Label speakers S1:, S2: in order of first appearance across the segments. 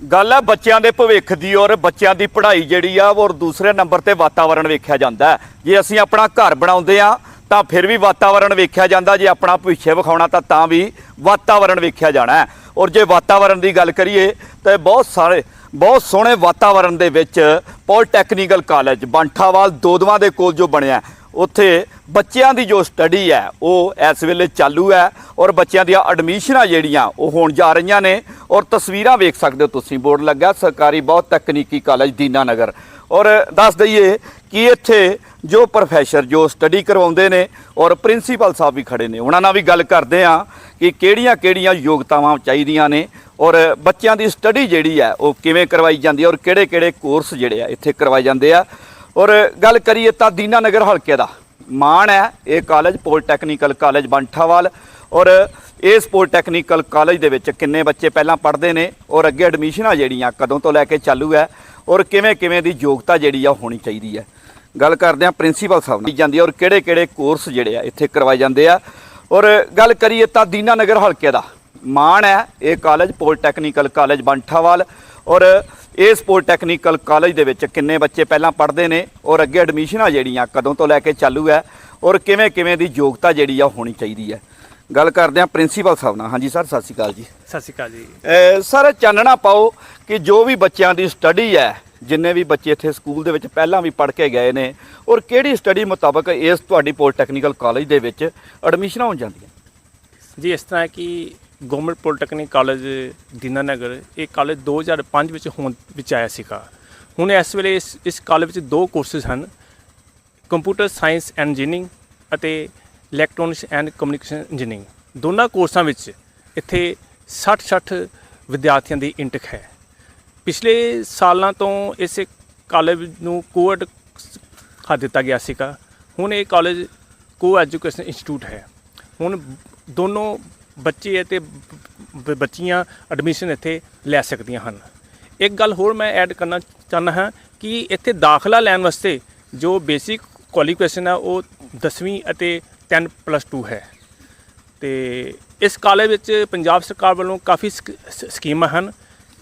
S1: ਗੱਲ ਹੈ ਬੱਚਿਆਂ ਦੇ ਭਵਿੱਖ ਦੀ ਔਰ ਬੱਚਿਆਂ ਦੀ ਪੜ੍ਹਾਈ ਜਿਹੜੀ ਆ ਔਰ ਦੂਸਰੇ ਨੰਬਰ ਤੇ ਵਾਤਾਵਰਣ ਵੇਖਿਆ ਜਾਂਦਾ ਜੇ ਅਸੀਂ ਆਪਣਾ ਘਰ ਬਣਾਉਂਦੇ ਆ ਤਾਂ ਫਿਰ ਵੀ ਵਾਤਾਵਰਣ ਵੇਖਿਆ ਜਾਂਦਾ। ਜੇ ਆਪਣਾ ਭਵਿੱਖ ਵਿਖਾਉਣਾ, ਤਾਂ ਤਾਂ ਵੀ ਵਾਤਾਵਰਣ ਵੇਖਿਆ ਜਾਣਾ ਔਰ ਜੇ ਵਾਤਾਵਰਣ ਦੀ ਗੱਲ ਕਰੀਏ, ਤਾਂ ਬਹੁਤ ਸਾਰੇ, ਬਹੁਤ ਸੋਹਣੇ ਵਾਤਾਵਰਣ ਦੇ ਵਿੱਚ ਪੋਲੀਟੈਕਨੀਕਲ ਕਾਲਜ, ਬੰਠਾਵਾਲ ਦੋਦਵਾਂ ਦੇ ਕੋਲ ਜੋ ਬਣਿਆ ਉੱਥੇ ਬੱਚਿਆਂ ਦੀ ਜੋ ਸਟੱਡੀ ਹੈ, ਉਹ ਇਸ ਵੇਲੇ ਚਾਲੂ ਹੈ ਔਰ ਬੱਚਿਆਂ ਦੀਆਂ ਐਡਮਿਸ਼ਨਾਂ ਜਿਹੜੀਆਂ, ਉਹ ਹੋਣ ਜਾ ਰਹੀਆਂ ਨੇ ਔਰ ਤਸਵੀਰਾਂ ਵੇਖ ਸਕਦੇ ਹੋ ਤੁਸੀਂ। ਬੋਰਡ ਲੱਗਾ, ਸਰਕਾਰੀ ਬਹੁਤ ਤਕਨੀਕੀ ਕਾਲਜ ਦੀਨਾਨਗਰ। ਔਰ ਦੱਸ ਦਈਏ ਕਿ ਇੱਥੇ ਜੋ ਪ੍ਰੋਫੈਸਰ ਜੋ ਸਟੱਡੀ ਕਰਵਾਉਂਦੇ ਨੇ ਔਰ ਪ੍ਰਿੰਸੀਪਲ ਸਾਹਿਬ ਵੀ ਖੜੇ ਨੇ। ਉਹਨਾਂ ਨਾਲ ਵੀ ਗੱਲ ਕਰਦੇ ਆ ਕਿ ਕਿਹੜੀਆਂ-ਕਿਹੜੀਆਂ ਯੋਗਤਾਵਾਂ ਚਾਹੀਦੀਆਂ ਨੇ ਔਰ ਬੱਚਿਆਂ ਦੀ ਸਟੱਡੀ ਜਿਹੜੀ ਹੈ, ਉਹ ਕਿਵੇਂ ਕਰਵਾਈ ਜਾਂਦੀ ਹੈ ਔਰ ਕਿਹੜੇ-ਕਿਹੜੇ ਕੋਰਸ ਜਿਹੜੇ ਆ, ਇੱਥੇ ਕਰਵਾਏ ਜਾਂਦੇ ਆ। ਔਰ ਗੱਲ ਕਰੀਏ ਤਾਂ ਦੀਨਾ ਨਗਰ ਹਲਕੇ ਦਾ। ਮਾਣ ਹੈ, ਇਹ ਕਾਲਜ, ਪੋਲੀਟੈਕਨੀਕਲ ਕਾਲਜ ਬੰਠਾਵਾਲ। ਔਰ ਇਸ ਪੋਲੀਟੈਕਨੀਕਲ ਕਾਲਜ ਦੇ ਵਿੱਚ ਕਿੰਨੇ ਬੱਚੇ ਪਹਿਲਾਂ ਪੜ੍ਹਦੇ ਨੇ ਔਰ ਅੱਗੇ ਐਡਮਿਸ਼ਨਾਂ ਜਿਹੜੀਆਂ ਕਦੋਂ ਤੋਂ ਲੈ ਕੇ ਚਾਲੂ ਹੈ ਔਰ ਕਿਵੇਂ ਕਿਵੇਂ ਦੀ ਯੋਗਤਾ ਜਿਹੜੀ ਆ ਉਹ ਹੋਣੀ ਚਾਹੀਦੀ ਹੈ। ਗੱਲ ਕਰਦੇ ਆ ਪ੍ਰਿੰਸੀਪਲ ਸਾਹਿਬ ਨਾਲ। ਜਾਂਦੀ ਹੈ ਔਰ ਕਿਹੜੇ ਕਿਹੜੇ ਕੋਰਸ ਜਿਹੜੇ ਆ ਇੱਥੇ ਕਰਵਾਏ ਜਾਂਦੇ ਆ। ਔਰ ਗੱਲ ਕਰੀਏ ਤਾਂ ਦੀਨਾ ਨਗਰ ਹਲਕੇ ਦਾ। ਮਾਣ ਹੈ, ਇਹ ਕਾਲਜ, ਪੋਲੀਟੈਕਨੀਕਲ ਕਾਲਜ ਬੰਠਾਵਾਲ। ਔਰ ਇਸ ਪੋਲੀਟੈਕਨੀਕਲ ਕਾਲਜ ਦੇ ਵਿੱਚ ਕਿੰਨੇ ਬੱਚੇ ਪਹਿਲਾਂ ਪੜ੍ਹਦੇ ਨੇ ਔਰ ਅੱਗੇ ਐਡਮਿਸ਼ਨਾਂ ਜਿਹੜੀਆਂ ਕਦੋਂ ਤੋਂ ਲੈ ਕੇ ਚਾਲੂ ਹੈ ਔਰ ਕਿਵੇਂ ਕਿਵੇਂ ਦੀ ਯੋਗਤਾ ਜਿਹੜੀ ਆ ਹੋਣੀ ਚਾਹੀਦੀ ਹੈ। ਗੱਲ ਕਰਦੇ ਆ ਪ੍ਰਿੰਸੀਪਲ ਸਾਹਿਬ ਨਾਲ। ਹਾਂਜੀ ਸਰ ਸਤਿ ਸ਼੍ਰੀ ਅਕਾਲ ਜੀ।
S2: ਸਤਿ ਸ਼੍ਰੀ ਅਕਾਲ ਜੀ।
S1: ਸਰ ਚਾਨਣਾ ਪਾਓ ਕਿ ਜੋ ਵੀ ਬੱਚਿਆਂ ਦੀ ਸਟੱਡੀ ਹੈ ਜਿੰਨੇ ਵੀ ਬੱਚੇ ਇੱਥੇ ਸਕੂਲ ਦੇ ਵਿੱਚ ਪਹਿਲਾਂ ਵੀ ਪੜ੍ਹ ਕੇ ਗਏ ਨੇ ਔਰ ਕਿਹੜੀ ਸਟੱਡੀ ਮੁਤਾਬਕ ਇਸ ਤੁਹਾਡੀ ਪੋਲੀਟੈਕਨੀਕਲ ਕਾਲਜ ਦੇ ਵਿੱਚ ਐਡਮਿਸ਼ਨਾਂ ਹੋ ਜਾਂਦੀਆਂ?
S2: ਜੀ ਇਸ ਤਰ੍ਹਾਂ ਕਿ ਗਵਰਨਮੈਂਟ ਪੋਲੀਟੈਕਨਿਕ ਕਾਲਜ ਦੀਨਾਨਗਰ, ਇਹ ਕਾਲਜ 2005 ਵਿੱਚ ਹੋਣ, ਵਿੱਚ ਆਇਆ ਸੀਗਾ। ਹੁਣ ਇਸ ਵੇਲੇ ਇਸ ਇਸ ਕਾਲਜ ਵਿੱਚ ਦੋ ਕੋਰਸਿਸ ਹਨ, ਕੰਪਿਊਟਰ ਸਾਇੰਸ ਐਂਡ ਇੰਜੀਨੀਅਰਿੰਗ ਅਤੇ ਇਲੈਕਟ੍ਰੋਨਿਕਸ ਐਂਡ ਕਮਿਊਨੀਕੇਸ਼ਨ ਇੰਜੀਨੀਅਰਿੰਗ। ਦੋਨਾਂ ਕੋਰਸਾਂ ਵਿੱਚ ਇੱਥੇ 60-60 ਵਿਦਿਆਰਥੀਆਂ ਦੀ ਇੰਟਕ ਹੈ। ਪਿਛਲੇ ਸਾਲਾਂ ਤੋਂ ਇਸ ਕਾਲਜ ਨੂੰ ਕੋਅਡ ਖਾ ਦਿੱਤਾ ਗਿਆ ਸੀਗਾ। ਹੁਣ ਇਹ ਕਾਲਜ ਕੋ ਐਜੂਕੇਸ਼ਨ ਇੰਸਟੀਚਿਊਟ ਹੈ। ਹੁਣ ਦੋਨੋਂ ਬੱਚੇ ਅਤੇ ਬੱਚੀਆਂ ਐਡਮਿਸ਼ਨ ਇੱਥੇ ਲੈ ਸਕਦੀਆਂ ਹਨ। ਇੱਕ ਗੱਲ ਹੋਰ ਮੈਂ ਐਡ ਕਰਨਾ ਚਾਹੁੰਦਾ ਹਾਂ ਕਿ ਇੱਥੇ ਦਾਖਲਾ ਲੈਣ ਵਾਸਤੇ ਜੋ ਬੇਸਿਕ ਕੁਆਲੀਫਿਕੇਸ਼ਨ ਹੈ ਉਹ 10ਵੀਂ ਅਤੇ 10 ਪਲੱਸ 2 ਹੈ। ਤੇ ਇਸ ਕਾਲਜ ਵਿੱਚ ਪੰਜਾਬ ਸਰਕਾਰ ਵੱਲੋਂ ਕਾਫੀ ਸਕ- ਸ- ਸਕੀਮਾਂ ਹਨ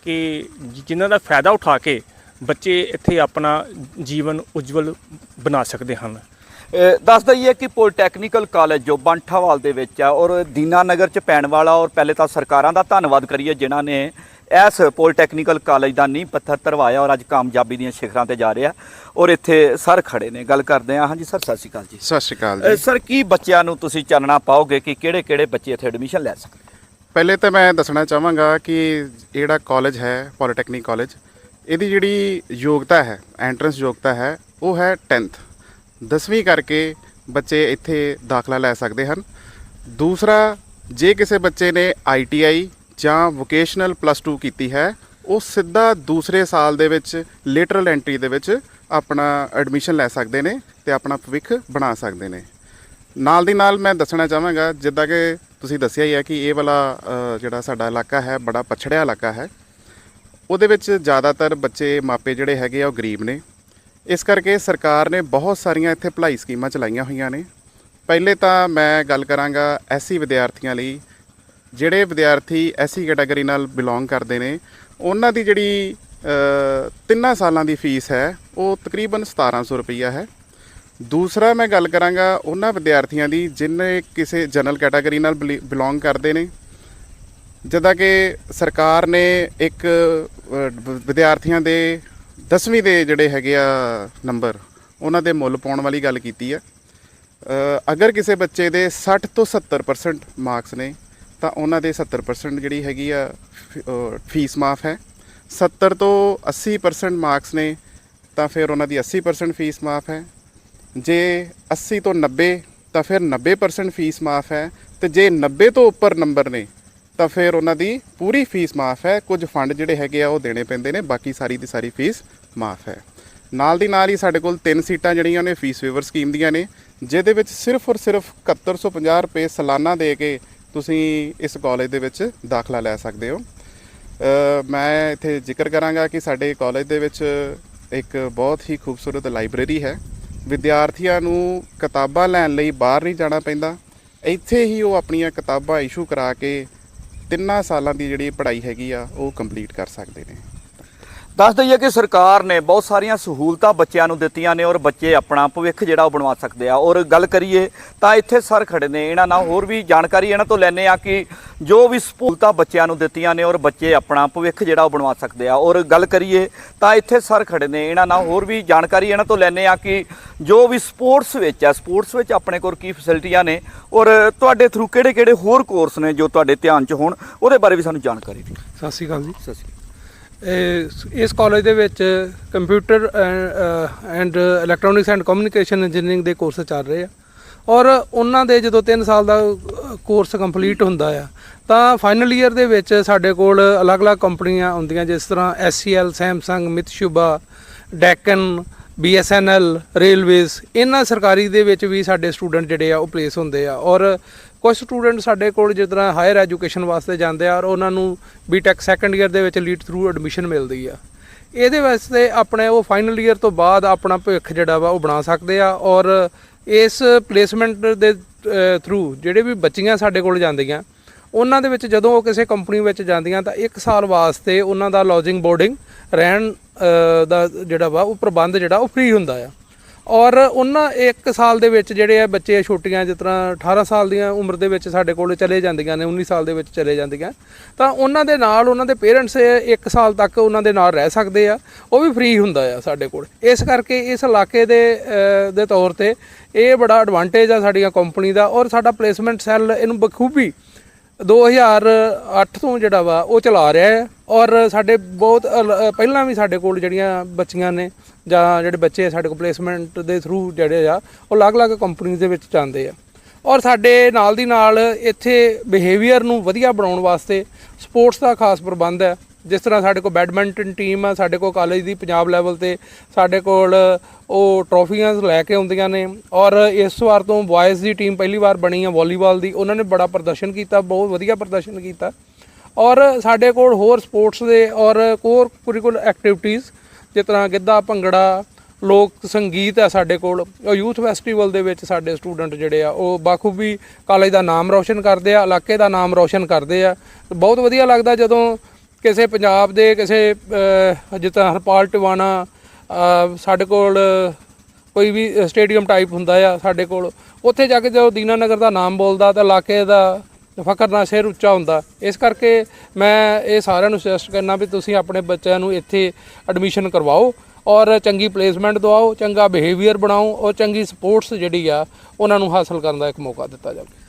S2: ਕਿ ਜਿਨ੍ਹਾਂ ਦਾ ਫਾਇਦਾ ਉਠਾ ਕੇ ਬੱਚੇ ਇੱਥੇ ਆਪਣਾ ਜੀਵਨ ਉਜਵਲ ਬਣਾ ਸਕਦੇ ਹਨ।
S1: ਦੱਸ ਦਈਏ ਕਿ ਪੋਲੀਟੈਕਨੀਕਲ ਕਾਲਜ ਜੋ ਬੰਠਾਵਾਲ ਦੇ ਵਿੱਚ ਆ ਔਰ ਦੀਨਾਨਗਰ ਚ ਪੈਣ ਵਾਲਾ ਔਰ ਪਹਿਲੇ ਤਾਂ ਸਰਕਾਰਾਂ ਦਾ ਧੰਨਵਾਦ ਕਰੀਏ ਜਿਨ੍ਹਾਂ ਨੇ ਇਸ ਪੋਲੀਟੈਕਨੀਕਲ ਕਾਲਜ ਦਾ ਨੀਂਹ ਪੱਥਰ ਧਰਵਾਇਆ ਔਰ ਅੱਜ ਕਾਮਯਾਬੀ ਦੀਆਂ ਸਿਖਰਾਂ ਤੇ ਜਾ ਰਿਹਾ ਔਰ ਇੱਥੇ ਸਰ ਖੜੇ ਨੇ। ਗੱਲ ਕਰਦੇ ਆ ਹਾਂਜੀ ਸਰ ਸਤਿ ਸ਼੍ਰੀ ਅਕਾਲ ਜੀ।
S3: ਸਤਿ ਸ਼੍ਰੀ ਅਕਾਲ ਜੀ।
S1: ਸਰ ਕੀ ਬੱਚਿਆਂ ਨੂੰ ਤੁਸੀਂ ਚਾਨਣਾ ਪਾਓਗੇ ਕਿ ਕਿਹੜੇ ਕਿਹੜੇ ਬੱਚੇ ਇੱਥੇ ਐਡਮਿਸ਼ਨ ਲੈ ਸਕਦੇ?
S3: ਪਹਿਲੇ ਤਾਂ ਮੈਂ ਦੱਸਣਾ ਚਾਹਾਂਗਾ ਕਿ ਜਿਹੜਾ ਕਾਲਜ ਹੈ ਪੋਲੀਟੈਕਨਿਕ ਕਾਲਜ ਇਹਦੀ ਜਿਹੜੀ ਯੋਗਤਾ ਹੈ ਐਂਟਰੈਂਸ ਯੋਗਤਾ ਹੈ ਉਹ ਹੈ 10th 10ਵੀਂ ਕਰਕੇ ਬੱਚੇ ਇੱਥੇ ਦਾਖਲਾ ਲੈ ਸਕਦੇ ਹਨ। ਦੂਸਰਾ, ਜੇ ਕਿਸੇ ਬੱਚੇ ਨੇ ITI ਜਾਂ ਵੋਕੇਸ਼ਨਲ ਪਲੱਸ 2 ਕੀਤੀ ਹੈ, ਉਹ ਸਿੱਧਾ ਦੂਸਰੇ ਸਾਲ ਦੇ ਵਿੱਚ ਲੇਟਰਲ ਐਂਟਰੀ ਦੇ ਵਿੱਚ ਆਪਣਾ ਐਡਮਿਸ਼ਨ ਲੈ ਸਕਦੇ ਨੇ ਤੇ ਆਪਣਾ ਭਵਿੱਖ ਬਣਾ ਸਕਦੇ ਨੇ। ਨਾਲ ਦੀ ਨਾਲ ਮੈਂ ਦੱਸਣਾ ਚਾਹਾਂਗਾ, ਜਿੱਦਾਂ ਕਿ ਤੁਸੀਂ ਦੱਸਿਆ ਹੀ ਹੈ ਕਿ ਇਹ ਵਾਲਾ ਜਿਹੜਾ ਸਾਡਾ ਇਲਾਕਾ ਹੈ, ਬੜਾ ਪਛੜਿਆ ਇਲਾਕਾ ਹੈ। ਉਹਦੇ ਵਿੱਚ ਜ਼ਿਆਦਾਤਰ ਬੱਚੇ ਮਾਪੇ ਜਿਹੜੇ ਹੈਗੇ ਆ, ਉਹ ਗਰੀਬ ਨੇ। ਇਸ ਕਰਕੇ ਸਰਕਾਰ ਨੇ ਬਹੁਤ ਸਾਰੀਆਂ ਇੱਥੇ ਭਲਾਈ ਸਕੀਮਾਂ ਚਲਾਈਆਂ ਹੋਈਆਂ ਨੇ। ਪਹਿਲੇ ਤਾਂ ਮੈਂ ਗੱਲ ਕਰਾਂਗਾ ਐਸਸੀ ਵਿਦਿਆਰਥੀਆਂ ਲਈ। ਜਿਹੜੇ ਵਿਦਿਆਰਥੀ ਐਸਸੀ ਕੈਟਾਗਰੀ ਨਾਲ ਬਿਲੋਂਗ ਕਰਦੇ ਨੇ, ਉਹਨਾਂ ਦੀ ਜਿਹੜੀ ਤਿੰਨਾਂ ਸਾਲਾਂ ਦੀ ਫੀਸ ਹੈ, ਉਹ ਤਕਰੀਬਨ 1700 ਰੁਪਈਆ ਹੈ। ਦੂਸਰਾ ਮੈਂ ਗੱਲ ਕਰਾਂਗਾ ਉਹਨਾਂ ਵਿਦਿਆਰਥੀਆਂ ਦੀ ਜਿਨ੍ਹਾਂ ਕਿਸੇ ਜਨਰਲ ਕੈਟਾਗਰੀ ਨਾਲ ਬਿਲੋਂਗ ਕਰਦੇ ਨੇ। ਜਿੱਦਾਂ ਕਿ ਸਰਕਾਰ ਨੇ ਇੱਕ ਵਿਦਿਆਰਥੀਆਂ ਦੇ 10ਵੀਂ ਦੇ ਜਿਹੜੇ ਹੈਗੇ ਆ ਨੰਬਰ ਉਹਨਾਂ ਦੇ ਮੁੱਲ ਪਾਉਣ ਵਾਲੀ ਗੱਲ ਕੀਤੀ ਆ। ਅਗਰ ਕਿਸੇ ਬੱਚੇ ਦੇ 60 ਤੋਂ 70% ਮਾਰਕਸ ਨੇ, ਤਾਂ ਉਹਨਾਂ ਦੇ 70% ਜਿਹੜੀ ਹੈਗੀ ਆ ਫੀਸ ਮਾਫ ਹੈ। 70 ਤੋਂ 80% ਮਾਰਕਸ ਨੇ, ਤਾਂ ਫਿਰ ਉਹਨਾਂ ਦੀ 80% ਫੀਸ ਮਾਫ ਹੈ। ਜੇ 80 ਤੋਂ 90 ਤਾਂ ਫਿਰ 90% ਫੀਸ ਮਾਫ ਹੈ। ਤੇ ਜੇ 90 ਤੋਂ ਉੱਪਰ ਨੰਬਰ ਨੇ ਤਾਂ ਫਿਰ ਉਹਨਾਂ ਦੀ ਪੂਰੀ ਫੀਸ ਮਾਫ ਹੈ। ਕੁਝ ਫੰਡ ਜਿਹੜੇ ਹੈਗੇ ਆ, ਉਹ ਦੇਣੇ ਪੈਂਦੇ ਨੇ। ਬਾਕੀ ਸਾਰੀ ਦੀ ਸਾਰੀ ਫੀਸ ਮਾਫ ਹੈ। ਨਾਲ ਦੀ ਨਾਲ ਹੀ ਸਾਡੇ ਕੋਲ ਤਿੰਨ ਸੀਟਾਂ ਜਿਹੜੀਆਂ ਨੇ, ਫੀਸ ਵੇਵਰ ਸਕੀਮ ਦੀਆਂ ਨੇ, ਜਿਹਦੇ ਵਿੱਚ ਸਿਰਫ ਔਰ ਸਿਰਫ 7150 ਰੁਪਏ ਸਾਲਾਨਾ ਦੇ ਕੇ ਤੁਸੀਂ ਇਸ ਕਾਲਜ ਦੇ ਵਿੱਚ ਦਾਖਲਾ ਲੈ ਸਕਦੇ ਹੋ। ਮੈਂ ਇੱਥੇ ਜ਼ਿਕਰ ਕਰਾਂਗਾ ਕਿ ਸਾਡੇ ਕਾਲਜ ਦੇ ਵਿੱਚ ਇੱਕ ਬਹੁਤ ਹੀ ਖੂਬਸੂਰਤ ਲਾਇਬ੍ਰੇਰੀ ਹੈ। ਵਿਦਿਆਰਥੀਆਂ ਨੂੰ ਕਿਤਾਬਾਂ ਲੈਣ ਲਈ ਬਾਹਰ ਨਹੀਂ ਜਾਣਾ ਪੈਂਦਾ। ਇੱਥੇ ਹੀ ਉਹ ਆਪਣੀਆਂ ਕਿਤਾਬਾਂ ਇਸ਼ੂ ਕਰਾ ਕੇ ਤਿੰਨਾਂ ਸਾਲਾਂ ਦੀ ਜਿਹੜੀ ਪੜ੍ਹਾਈ ਹੈਗੀ ਆ ਉਹ ਕੰਪਲੀਟ ਕਰ ਸਕਦੇ ਨੇ।
S1: ਦੱਸ ਦਈਏ ਕਿ ਸਰਕਾਰ ਨੇ ਬਹੁਤ ਸਾਰੀਆਂ ਸਹੂਲਤਾਂ ਬੱਚਿਆਂ ਨੂੰ ਦਿੱਤੀਆਂ ਨੇ ਔਰ ਬੱਚੇ ਆਪਣਾ ਭਵਿੱਖ ਜਿਹੜਾ ਉਹ ਬਣਵਾ ਸਕਦੇ ਆ। ਔਰ ਗੱਲ ਕਰੀਏ ਤਾਂ ਇੱਥੇ ਸਰ ਖੜੇ ਨੇ। ਇਹਨਾਂ ਨਾਲ ਹੋਰ ਵੀ ਜਾਣਕਾਰੀ ਇਹਨਾਂ ਤੋਂ ਲੈਣੇ ਆ ਕਿ ਜੋ ਵੀ ਸਹੂਲਤਾਂ ਬੱਚਿਆਂ ਨੂੰ ਦਿੱਤੀਆਂ ਨੇ ਔਰ ਬੱਚੇ ਆਪਣਾ ਭਵਿੱਖ ਜਿਹੜਾ ਉਹ ਬਣਵਾ ਸਕਦੇ ਆ। ਔਰ ਗੱਲ ਕਰੀਏ ਤਾਂ ਇੱਥੇ ਸਰ ਖੜੇ ਨੇ। ਇਹਨਾਂ ਨਾਲ ਹੋਰ ਵੀ ਜਾਣਕਾਰੀ ਇਹਨਾਂ ਤੋਂ ਲੈਣੇ ਆ ਕਿ ਜੋ ਵੀ ਸਪੋਰਟਸ ਵਿੱਚ ਆ ਸਪੋਰਟਸ ਵਿੱਚ ਆਪਣੇ ਕੋਲ ਕੀ ਫੈਸਿਲਿਟੀਆਂ ਨੇ ਔਰ ਤੁਹਾਡੇ ਥਰੂ ਕਿਹੜੇ ਕਿਹੜੇ ਹੋਰ ਕੋਰਸ ਨੇ ਜੋ ਤੁਹਾਡੇ ਧਿਆਨ 'ਚ ਹੋਣ ਉਹਦੇ ਬਾਰੇ ਵੀ ਸਾਨੂੰ ਜਾਣਕਾਰੀ ਦਿਓ।
S4: ਸਤਿ ਸ਼੍ਰੀ ਅਕਾਲ ਜੀ।
S1: ਸਤਿ ਸ਼੍ਰੀ ਅਕਾਲ।
S4: ਇਸ ਕਾਲਜ ਦੇ ਵਿੱਚ computer and electronics and communication engineering ਦੇ ਕੋਰਸ ਚੱਲ ਰਹੇ ਆ। ਔਰ ਉਹਨਾਂ ਦੇ ਜਦੋਂ 3 ਸਾਲ ਦਾ ਕੋਰਸ ਕੰਪਲੀਟ ਹੁੰਦਾ ਆ, ਤਾਂ ਫਾਈਨਲ ਈਅਰ ਦੇ ਵਿੱਚ ਸਾਡੇ ਕੋਲ ਅਲੱਗ-ਅਲੱਗ ਕੰਪਨੀਆਂ ਹੁੰਦੀਆਂ ਜਿਸ ਤਰ੍ਹਾਂ SCL Samsung Mitsuba Deccan BSNL railways ਇਹਨਾਂ ਸਰਕਾਰੀ ਦੇ ਵਿੱਚ ਵੀ ਸਾਡੇ ਸਟੂਡੈਂਟ ਜਿਹੜੇ ਆ ਉਹ ਪਲੇਸ ਹੁੰਦੇ ਆ। ਔਰ ਕੁਝ ਸਟੂਡੈਂਟ ਸਾਡੇ ਕੋਲ ਜਿਸ ਤਰ੍ਹਾਂ ਹਾਇਰ ਐਜੂਕੇਸ਼ਨ ਵਾਸਤੇ ਜਾਂਦੇ ਆ ਔਰ ਉਹਨਾਂ ਨੂੰ ਬੀਟੈਕ ਸੈਕੰਡ ਈਅਰ ਦੇ ਵਿੱਚ ਲੀਡ ਥਰੂ ਐਡਮਿਸ਼ਨ ਮਿਲਦੀ ਆ। ਇਹਦੇ ਵਾਸਤੇ ਆਪਣੇ ਉਹ ਫਾਈਨਲ ਈਅਰ ਤੋਂ ਬਾਅਦ ਆਪਣਾ ਭਵਿੱਖ ਜਿਹੜਾ ਵਾ ਉਹ ਬਣਾ ਸਕਦੇ ਆ ਔਰ ਇਸ ਪਲੇਸਮੈਂਟ ਦੇ ਥਰੂ ਜਿਹੜੇ ਵੀ ਬੱਚੀਆਂ ਸਾਡੇ ਕੋਲ ਜਾਂਦੀਆਂ, ਉਹਨਾਂ ਦੇ ਵਿੱਚ ਜਦੋਂ ਉਹ ਕਿਸੇ ਕੰਪਨੀ ਵਿੱਚ ਜਾਂਦੀਆਂ ਤਾਂ 1 ਸਾਲ ਵਾਸਤੇ ਉਹਨਾਂ ਦਾ ਲੌਜਿੰਗ ਬੋਰਡਿੰਗ ਰਹਿਣ ਦਾ ਜਿਹੜਾ ਵਾ ਉਹ ਪ੍ਰਬੰਧ ਜਿਹੜਾ ਉਹ ਫ੍ਰੀ ਹੁੰਦਾ ਆ। ਔਰ ਉਹਨਾਂ 1 ਸਾਲ ਦੇ ਵਿੱਚ ਜਿਹੜੇ ਆ ਬੱਚੇ ਛੋਟੀਆਂ, ਜਿਸ ਤਰ੍ਹਾਂ 18 ਸਾਲ ਦੀਆਂ ਉਮਰ ਦੇ ਵਿੱਚ ਸਾਡੇ ਕੋਲ ਚਲੇ ਜਾਂਦੀਆਂ ਨੇ 19 ਸਾਲ ਦੇ ਵਿੱਚ ਚਲੇ ਜਾਂਦੀਆਂ। ਤਾਂ ਉਹਨਾਂ ਦੇ ਨਾਲ ਉਹਨਾਂ ਦੇ ਪੇਰੈਂਟਸ 1 ਸਾਲ ਤੱਕ ਉਹਨਾਂ ਦੇ ਨਾਲ ਰਹਿ ਸਕਦੇ ਆ, ਉਹ ਵੀ ਫ੍ਰੀ ਹੁੰਦਾ ਆ ਸਾਡੇ ਕੋਲ। ਇਸ ਕਰਕੇ ਇਸ ਇਲਾਕੇ ਦੇ ਦੇ ਤੌਰ ਤੇ ਇਹ ਬੜਾ ਐਡਵਾਂਟੇਜ ਆ ਸਾਡੀਆਂ ਕੰਪਨੀ ਦਾ ਔਰ ਸਾਡਾ ਪਲੇਸਮੈਂਟ ਸੈੱਲ ਇਹਨੂੰ ਬਖੂਬੀ 2008 ਤੋਂ ਜਿਹੜਾ ਵਾ ਉਹ ਚਲਾ ਰਿਹਾ ਹੈ। ਔਰ ਸਾਡੇ ਬਹੁਤ ਪਹਿਲਾਂ ਵੀ ਸਾਡੇ ਕੋਲ ਜਿਹੜੀਆਂ ਬੱਚੀਆਂ ਨੇ ਜਾਂ ਜਿਹੜੇ ਬੱਚੇ ਸਾਡੇ ਕੋਲ ਪਲੇਸਮੈਂਟ ਦੇ ਥਰੂ ਜਿਹੜੇ ਆ, ਉਹ ਅਲੱਗ-ਅਲੱਗ ਕੰਪਨੀਆਂ ਦੇ ਵਿੱਚ ਜਾਂਦੇ ਆ। ਔਰ ਸਾਡੇ ਨਾਲ ਦੀ ਨਾਲ ਇੱਥੇ ਬਿਹੇਵੀਅਰ ਨੂੰ ਵਧੀਆ ਬਣਾਉਣ ਵਾਸਤੇ ਸਪੋਰਟਸ ਦਾ ਖਾਸ ਪ੍ਰਬੰਧ ਹੈ। ਜਿਸ ਤਰ੍ਹਾਂ ਸਾਡੇ ਕੋਲ ਬੈਡਮਿੰਟਨ ਟੀਮ ਆ, ਸਾਡੇ ਕੋਲ ਕਾਲਜ ਦੀ ਪੰਜਾਬ ਲੈਵਲ ਤੇ ਸਾਡੇ ਕੋਲ ਉਹ ਟਰੋਫੀਆਂ ਲੈ ਕੇ ਆਉਂਦੀਆਂ ਨੇ। ਔਰ ਇਸ ਵਾਰ ਤੋਂ ਬॉयਜ਼ ਦੀ ਟੀਮ ਪਹਿਲੀ ਵਾਰ ਬਣੀ ਆ ਵਾਲੀਬਾਲ ਦੀ, ਉਹਨਾਂ ਨੇ ਬੜਾ ਪ੍ਰਦਰਸ਼ਨ ਕੀਤਾ, ਬਹੁਤ ਵਧੀਆ ਪ੍ਰਦਰਸ਼ਨ ਕੀਤਾ। ਔਰ ਸਾਡੇ ਕੋਲ ਹੋਰ ਸਪੋਰਟਸ ਦੇ ਔਰ ਕੋਰ ਕੁਰਿਕੂਲਰ ਐਕਟੀਵਿਟੀਜ਼ ਜਿਸ ਤਰ੍ਹਾਂ ਗਿੱਧਾ ਭੰਗੜਾ ਲੋਕ ਸੰਗੀਤ ਹੈ ਸਾਡੇ ਕੋਲ। ਉਹ ਯੂਥ ਫੈਸਟੀਵਲ ਦੇ ਵਿੱਚ ਸਾਡੇ ਸਟੂਡੈਂਟ ਜਿਹੜੇ ਆ ਉਹ ਬਾਖੂਬੀ ਕਾਲਜ ਦਾ ਨਾਮ ਰੌਸ਼ਨ ਕਰਦੇ ਆ ਇਲਾਕੇ ਦਾ ਨਾਮ ਰੌਸ਼ਨ ਕਰਦੇ ਆ। ਬਹੁਤ ਵਧੀਆ ਲੱਗਦਾ ਜਦੋਂ ਕਿਸੇ ਪੰਜਾਬ ਦੇ ਕਿਸੇ ਅਹ, ਜਿਸ ਤਰ੍ਹਾਂ ਹਰਪਾਲ ਟਿਵਾਣਾ ਸਾਡੇ ਕੋਲ ਕੋਈ ਵੀ ਸਟੇਡੀਅਮ ਟਾਈਪ ਹੁੰਦਾ ਆ ਸਾਡੇ ਕੋਲ ਉੱਥੇ ਜਾ ਕੇ ਜਦੋਂ ਦੀਨਾਨਗਰ ਦਾ ਨਾਮ ਬੋਲਦਾ ਤਾਂ ਇਲਾਕੇ ਦਾ ਫਖਰ ਨਾਲ ਸਿਰ ਉੱਚਾ ਹੁੰਦਾ। ਇਸ ਕਰਕੇ ਮੈਂ ਇਹ ਸਾਰਿਆਂ ਨੂੰ ਸੁਜੈਸਟ ਕਰਨਾ ਵੀ ਤੁਸੀਂ ਆਪਣੇ ਬੱਚਿਆਂ ਨੂੰ ਇੱਥੇ ਐਡਮਿਸ਼ਨ ਕਰਵਾਓ ਔਰ ਚੰਗੀ ਪਲੇਸਮੈਂਟ ਦਿਵਾਓ, ਚੰਗਾ ਬਿਹੇਵੀਅਰ ਬਣਾਓ ਔਰ ਚੰਗੀ ਸਪੋਰਟਸ ਜਿਹੜੀ ਆ, ਉਹਨਾਂ ਨੂੰ ਹਾਸਲ ਕਰਨ ਦਾ ਇੱਕ ਮੌਕਾ ਦਿੱਤਾ ਜਾਵੇ।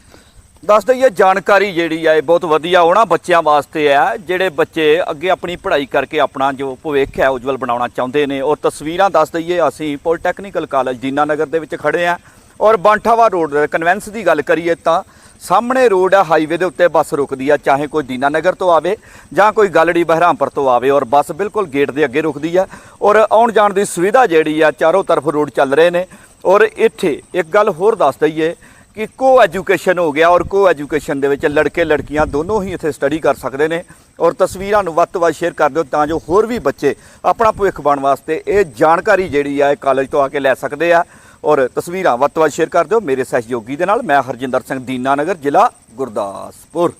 S1: ਦੱਸ ਦਈਏ, ਜਾਣਕਾਰੀ ਜਿਹੜੀ ਆ, ਇਹ ਬਹੁਤ ਵਧੀਆ ਉਹਨਾਂ ਬੱਚਿਆਂ ਵਾਸਤੇ ਹੈ ਜਿਹੜੇ ਬੱਚੇ ਅੱਗੇ ਆਪਣੀ ਪੜ੍ਹਾਈ ਕਰਕੇ ਆਪਣਾ ਜੋ ਭਵਿੱਖ ਹੈ, ਉਜਵਲ ਬਣਾਉਣਾ ਚਾਹੁੰਦੇ ਨੇ। ਔਰ ਤਸਵੀਰਾਂ ਦੱਸ ਦਈਏ, ਅਸੀਂ ਪੋਲੀਟੈਕਨੀਕਲ ਕਾਲਜ ਦੀਨਾਨਗਰ ਦੇ ਵਿੱਚ ਖੜੇ ਆ। ਔਰ ਬਾਂਠਾਵਾ ਰੋਡ ਕਨਵੈਂਸ ਦੀ ਗੱਲ ਕਰੀਏ ਤਾਂ ਸਾਹਮਣੇ ਰੋਡ ਆ ਹਾਈਵੇ ਦੇ ਉੱਤੇ ਬੱਸ ਰੁਕਦੀ ਆ, ਚਾਹੇ ਕੋਈ ਦੀਨਾਨਗਰ ਤੋਂ ਆਵੇ ਜਾਂ ਕੋਈ ਗਲੜੀ ਬਹਿਰਾਮਪੁਰ ਤੋਂ ਆਵੇ, ਔਰ ਬੱਸ ਬਿਲਕੁਲ ਗੇਟ ਦੇ ਅੱਗੇ ਰੁਕਦੀ ਆ, ਔਰ ਆਉਣ ਜਾਣ ਦੀ ਸੁਵਿਧਾ ਜਿਹੜੀ ਆ, ਚਾਰੋਂ ਤਰਫ ਰੋਡ ਚੱਲ ਰਹੇ ਨੇ, ਔਰ ਇੱਥੇ ਇੱਕ ਗੱਲ ਹੋਰ ਦੱਸ ਦਈਏ ਕਿ ਕੋ ਐਜੂਕੇਸ਼ਨ ਹੋ ਗਿਆ, ਔਰ ਕੋ ਐਜੂਕੇਸ਼ਨ ਦੇ ਵਿੱਚ ਲੜਕੇ ਲੜਕੀਆਂ ਦੋਨੋਂ ਹੀ ਇੱਥੇ ਸਟੱਡੀ ਕਰ ਸਕਦੇ ਨੇ, ਔਰ ਤਸਵੀਰਾਂ ਨੂੰ ਵੱਧ ਤੋਂ ਵੱਧ ਸ਼ੇਅਰ ਕਰ ਦਿਓ ਤਾਂ ਜੋ ਹੋਰ ਵੀ ਬੱਚੇ ਆਪਣਾ ਭਵਿੱਖ ਬਣਾਉਣ ਵਾਸਤੇ ਇਹ ਜਾਣਕਾਰੀ ਜਿਹੜੀ ਆ ਇਹ ਕਾਲਜ ਤੋਂ ਆ ਕੇ ਲੈ ਸਕਦੇ ਆ। ਔਰ ਤਸਵੀਰਾਂ ਵੱਧ ਤੋਂ ਵੱਧ ਸ਼ੇਅਰ ਕਰ ਦਿਓ ਮੇਰੇ ਸਹਿਯੋਗੀ ਦੇ ਨਾਲ, ਮੈਂ ਹਰਜਿੰਦਰ ਸਿੰਘ ਦੀਨਾਨਗਰ ਜ਼ਿਲ੍ਹਾ ਗੁਰਦਾਸਪੁਰ।